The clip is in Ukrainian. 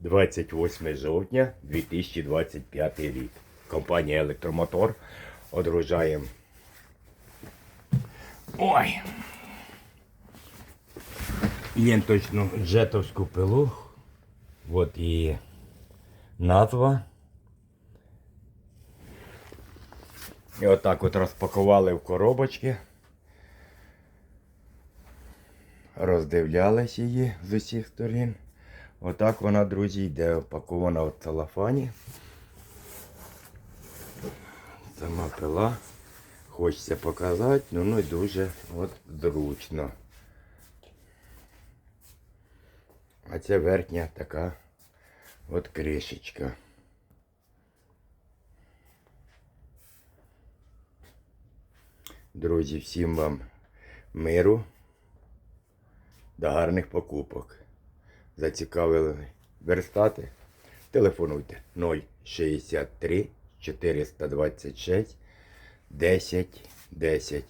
28 жовтня 2025 рік. Компанія Електромотор. Одружаємо. Ой! Ленточну джетовську пилу. От і назва. І отак от розпакували в коробочки. Роздивлялись її з усіх сторін. Отак вона, друзі, йде опакована в целофані. Сама пила. Хочеться показати, ну ну дуже от зручно. А це верхня така от кришечка. Друзі, всім вам миру та гарних покупок. Зацікавили верстати? Телефонуйте 063 426 10 10.